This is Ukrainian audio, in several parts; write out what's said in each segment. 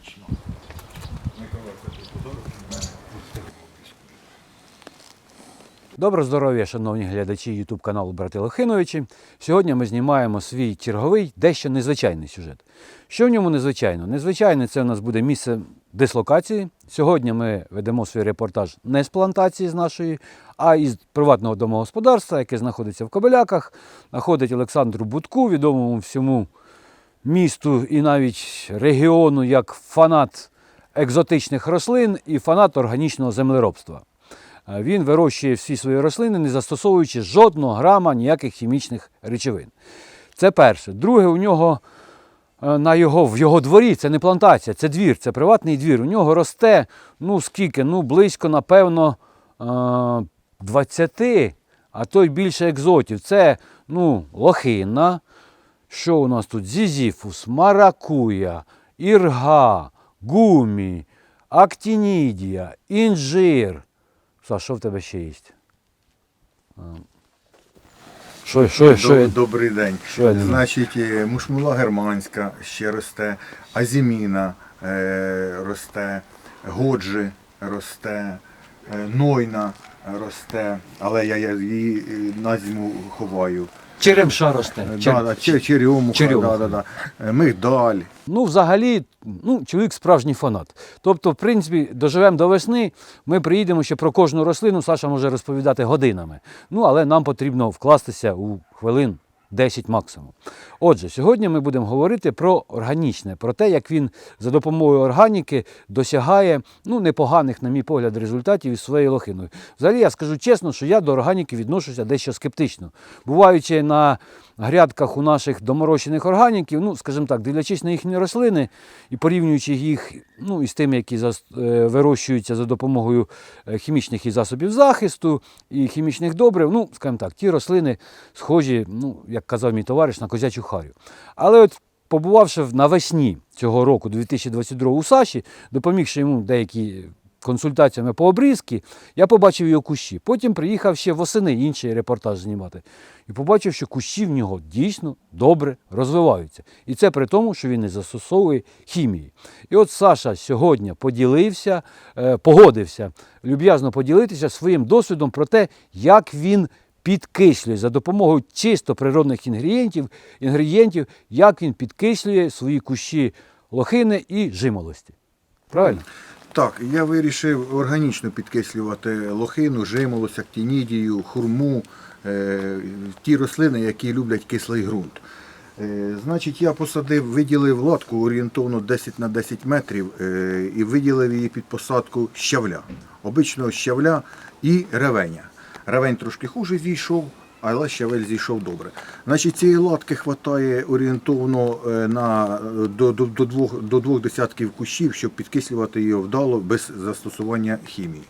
Мене. Доброго здоров'я, шановні глядачі YouTube каналу Брати Лохиновичі. Сьогодні ми знімаємо свій черговий, дещо незвичайний сюжет. Що в ньому незвичайно? Незвичайне це у нас буде місце дислокації. Сьогодні ми ведемо свій репортаж не з плантації з нашої, а із приватного домогосподарства, яке знаходиться в Кобеляках. Знаходить Олександру Будку, відомому всьому місту і навіть регіону як фанат екзотичних рослин і фанат органічного землеробства. Е, Він вирощує всі свої рослини, не застосовуючи жодного грама ніяких хімічних речовин. Це перше. Друге, у нього е, на його, в його дворі це не плантація, це двір, це приватний двір. У нього росте, ну скільки, ну близько, напевно, е, 20, а то й більше екзотів. Це ну, лохина. Що у нас тут? Зізіфус, маракуя, ірга, гумі, актінідія, інжир. Саш, що в тебе ще є? А, Що, що, що? Добрий день. Що? Значить, е, мушмула германська ще росте, азіміна е, росте, годжі росте, е, нойна росте, але я, я її е, на зиму ховаю. Черемша росте. Да, да, чер- черемуха, черемуха. Да, да, да. Мигдаль. Ну, взагалі, ну, чоловік справжній фанат. Тобто, в принципі, доживемо до весни, ми приїдемо ще про кожну рослину, Саша може розповідати годинами. Ну, але нам потрібно вкластися у хвилин 10 максимум. Отже, сьогодні ми будемо говорити про органічне, про те, як він за допомогою органіки досягає ну, непоганих, на мій погляд, результатів із своєю лохиною. Взагалі, я скажу чесно, що я до органіки відношуся дещо скептично. Буваючи на грядках у наших доморощених органіків, ну, скажімо так, дивлячись на їхні рослини і порівнюючи їх ну, із тими, які е, вирощуються за допомогою е, хімічних і засобів захисту, і хімічних добрив, ну, скажімо так, ті рослини схожі, ну, як казав мій товариш, на козячу харю. Але от побувавши навесні цього року, 2022 у Саші, допомігши йому деякі консультаціями по обрізки, я побачив його кущі. Потім приїхав ще восени інший репортаж знімати. І побачив, що кущі в нього дійсно добре розвиваються. І це при тому, що він не застосовує хімії. І от Саша сьогодні поділився, е, погодився люб'язно поділитися своїм досвідом про те, як він підкислює за допомогою чисто природних інгредієнтів, інгредієнтів як він підкислює свої кущі лохини і жимолості. Правильно? Так, я вирішив органічно підкислювати лохину, жимолость, актінідію, хурму, е, ті рослини, які люблять кислий ґрунт. Е, значить, я посадив, виділив латку орієнтовно 10 на 10 метрів е, і виділив її під посадку щавля. Обичного щавля і ревеня. Ревень трошки хуже зійшов, але щавель зійшов добре. Значить, цієї латки вистачає орієнтовно е, на, е, до, до, до, двох, до двох десятків кущів, щоб підкислювати його вдало без застосування хімії.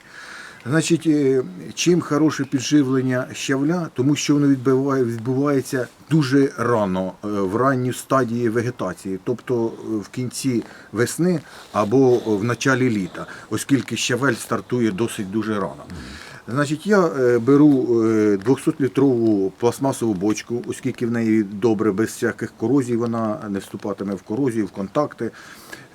Значить, е, чим хороше підживлення щавля, тому що воно відбуває, відбувається дуже рано, в ранній стадії вегетації, тобто в кінці весни або в началі літа, оскільки щавель стартує досить дуже рано. Значить, я е, беру е, 200-літрову пластмасову бочку, оскільки в неї добре, без всяких корозій, вона не вступатиме в корозію, в контакти.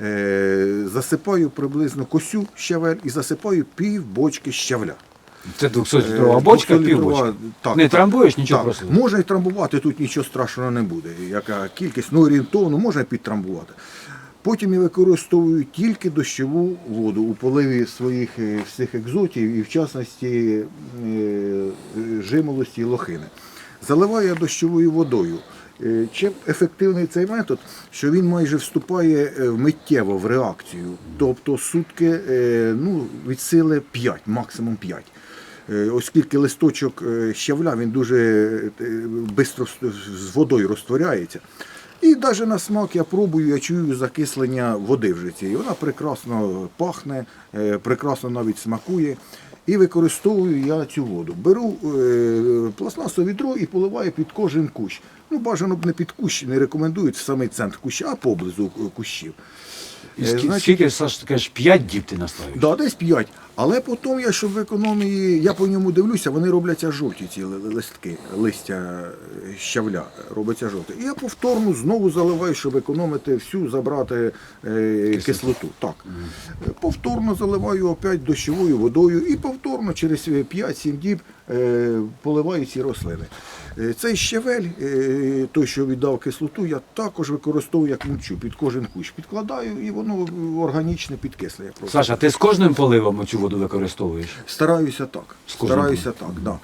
Е, Засипаю приблизно косю щавель і засипаю пів бочки щавля. Це Е, 200-літрова бочка, півбочка. Так, Не трамбуєш, нічого так. просто. Можна і трамбувати, тут нічого страшного не буде. Яка кількість, ну орієнтовно, можна підтрамбувати. Потім я використовую тільки дощову воду у поливі своїх е, всіх екзотів і в частності е, жимолості і лохини. Заливаю я дощовою водою. Е, Чим ефективний цей метод, що він майже вступає миттєво в реакцію. Тобто сутки ну, від сили 5, максимум 5. Е, Оскільки листочок щавля він дуже швидко з водою розтворяється. І навіть на смак я пробую, я чую закислення води вже цієї. Вона прекрасно пахне, е, прекрасно навіть смакує. І використовую я цю воду. Беру е, пластмасове відро і поливаю під кожен кущ. Ну, бажано б не під кущ, не рекомендують в самий центр куща, а поблизу кущів. І Е, скі- значить, скільки, Саш, ти кажеш, 5 діб ти наставиш? Да, десь 5. Але потім я, щоб в економії, я по ньому дивлюся, вони робляться жовті ці листки, листя е, щавля робиться жовте. І я повторно знову заливаю, щоб економити всю, забрати е, кислоту. Так. Е, Повторно заливаю опять дощовою водою і повторно через 5-7 діб е, поливаю ці рослини. Е, Цей щавель, е, той, що віддав кислоту, я також використовую як мульчу під кожен кущ. Підкладаю і воно органічне підкислює. просто. Саша, ти з кожним поливом цю воду використовуєш? Стараюся так. З кожним Стараюся так, да.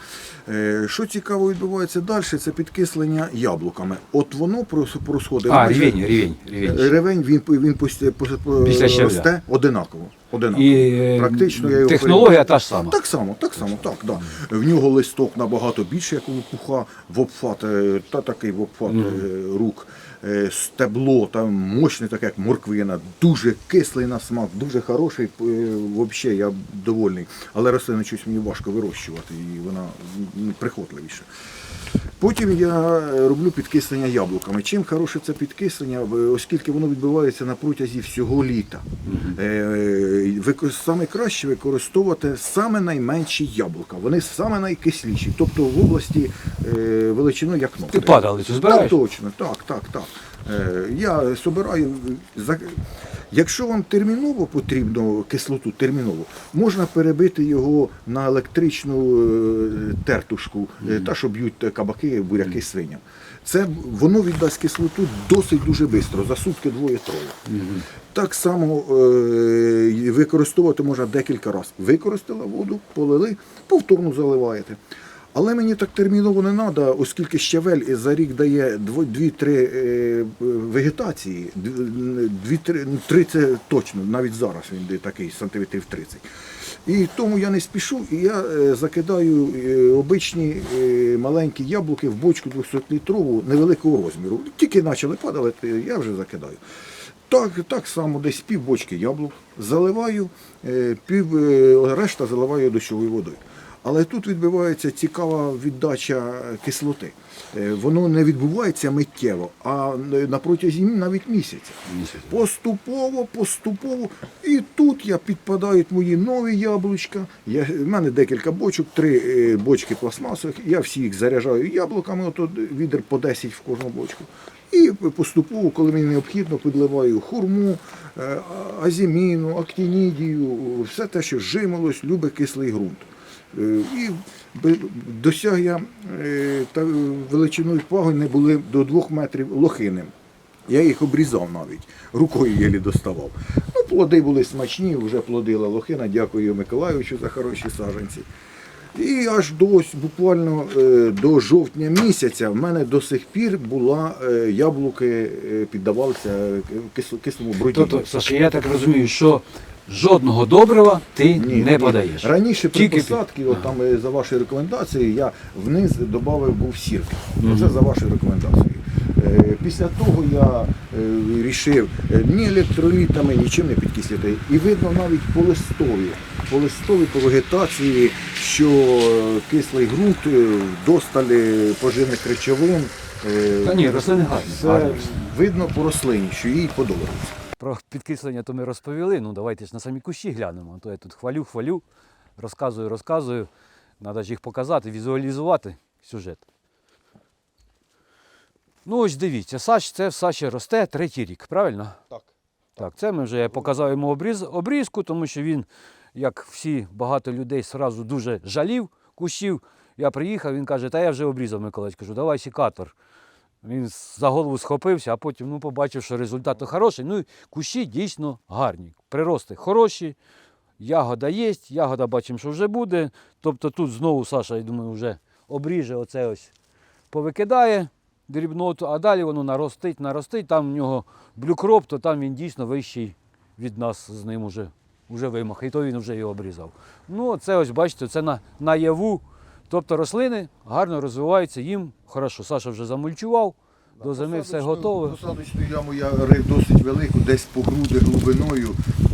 Е, що цікаво відбувається далі, це підкислення яблуками. От воно прос- просходить. А, рівень, рівень, рівень. Ревень він, він щавля. росте одинаково. Одинаково. І е, Практично я його технологія та ж сама. Так само, так само, так, да. В нього листок набагато більше, як у лопуха, вопфат, е, та такий вопфат е, рук. Е, Стебло там мощне, таке як морквина, дуже кислий на смак, дуже хороший. Взагалі я довольний. Але рослину щось мені важко вирощувати, і вона прихотливіша. Потім я е, роблю підкислення яблуками. Чим хороше це підкислення, е, оскільки воно відбувається на протязі всього літа. Е, Саме краще використовувати саме найменші яблука. Вони саме найкисліші, тобто в області величиною як ногти. Ти падалицю Так, збираєш? точно, так, так, так. Е, Я собираю. Якщо вам терміново потрібно кислоту, терміново, можна перебити його на електричну е, тертушку, е, та що б'ють кабаки, буряки свиням. Це воно віддасть кислоту досить дуже швидко, за сутки двоє-троє. Так само використовувати можна декілька разів. Використали воду, полили, повторно заливаєте. Але мені так терміново не треба, оскільки щавель за рік дає 2-3 е, вегетації, 2-3, ну, 3 це точно, навіть зараз він такий сантиметрів 30. І тому я не спішу, і я е, закидаю е, обичні маленькі яблуки в бочку 200-літрову невеликого розміру. Тільки почали падати, я вже закидаю. Так, так само десь пів бочки яблук заливаю, пів, решта заливаю дощовою водою. Але тут відбувається цікава віддача кислоти. Е, Воно не відбувається миттєво, а на протязі навіть місяця. Місяця. Поступово, поступово. І тут я підпадають мої нові яблучка. Я, в мене декілька бочок, три е, бочки пластмасових. Я всі їх заряджаю яблуками, ото відер по 10 в кожну бочку. І поступово, коли мені необхідно, підливаю хурму, е, азіміну, актинідію, все те, що жимолось, любить кислий ґрунт. Е, І досяг я е, та величиною пагонь не були до двох метрів лохиним. Я їх обрізав навіть, рукою єлі доставав. Ну, плоди були смачні, вже плодила лохина, дякую Миколайовичу за хороші саджанці. І аж до ось буквально е, до жовтня місяця в мене до сих пір була яблуки піддавалися кислому бродінню. Тобто, Саша, я так розумію, що жодного добрива ти не подаєш. Раніше при Тільки посадці, от там е, за вашою рекомендацією, я вниз додав був сірки. Це за вашою рекомендацією. Е, Після того я вирішив ні електролітами, нічим не підкислити. І видно навіть по листові, по листові, по вегетації, що е, кислий ґрунт е, досталі поживних речовин. е, Та ні, рослини гарні. Це гарні видно по рослині, що їй подобається. Про підкислення то ми розповіли. Ну давайте ж на самі кущі глянемо. А То я тут хвалю, хвалю, розказую, розказую. Треба ж їх показати, візуалізувати сюжет. Ну ось дивіться, Сач, це в Саші росте третій рік, правильно? Так. Так, це ми вже я показав йому обріз, обрізку, тому що він, як всі багато людей, сразу дуже жалів кущів. Я приїхав, він каже, та я вже обрізав Миколаївич. Кажу, давай сікатор. Він за голову схопився, а потім ну, побачив, що результат хороший. Ну і кущі дійсно гарні. Прирости хороші, ягода є, ягода бачимо, що вже буде. Тобто тут знову Саша, я думаю, вже обріже оце ось повикидає дрібноту, а далі воно наростить, наростить. Там в нього блюкроп, то там він дійсно вищий від нас з ним уже, уже вимах. І то він вже його обрізав. Ну, це ось бачите, це на, наяву. Тобто рослини гарно розвиваються, їм хорошо. Саша вже замульчував, до зими все готове. Посадочну яму я рив досить велику, десь по груди глибиною.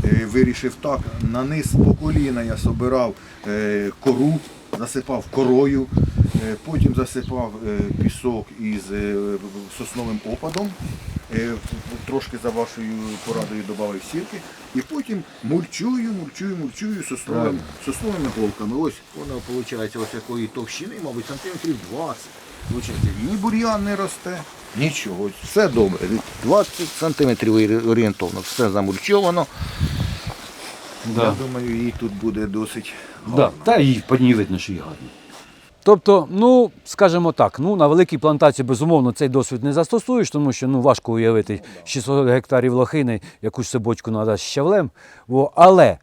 Е, Вирішив так. На низ по коліна я собирав е, кору, засипав корою, е, потім засипав е, пісок із е, сосновим опадом. Е, трошки за вашою порадою додав сірки, і потім мульчую, мульчую, мульчую сосновим, Правильно. сосновими голками. Ось воно виходить ось такої товщини, мабуть, сантиметрів 20. Получається, ні бур'ян не росте, нічого. Все добре. 20 сантиметрів орієнтовно, все замульчовано. Я думаю, їй тут буде досить Да, та і по ній видно, що і гарно. Тобто, ну, скажімо так, ну, на великій плантації, безумовно, цей досвід не застосуєш, тому що ну, важко уявити 600 гектарів лохини, якусь собочку треба з щавлем. Але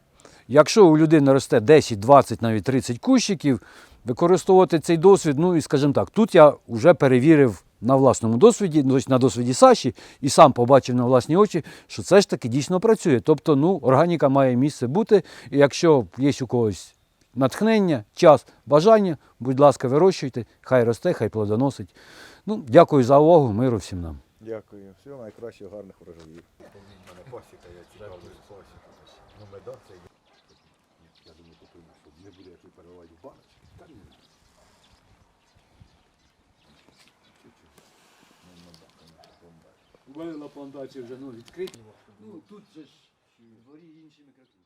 якщо у людини росте 10, 20, навіть 30 кущиків, використовувати цей досвід, ну і скажімо так, тут я вже перевірив на власному досвіді, ну, на досвіді Саші, і сам побачив на власні очі, що це ж таки дійсно працює. Тобто, ну, органіка має місце бути, і якщо є у когось натхнення, час, бажання, будь ласка, вирощуйте, хай росте, хай плодоносить. Ну, дякую за увагу, миру всім нам. Дякую. Всього найкращого, гарних врожаїв. У мене пасіка, я. Ну, думаю, щоб не буде як переливати в баночки. У мене на плантації вже ну, відкриті. Ну, тут же ж дворі іншими красиві.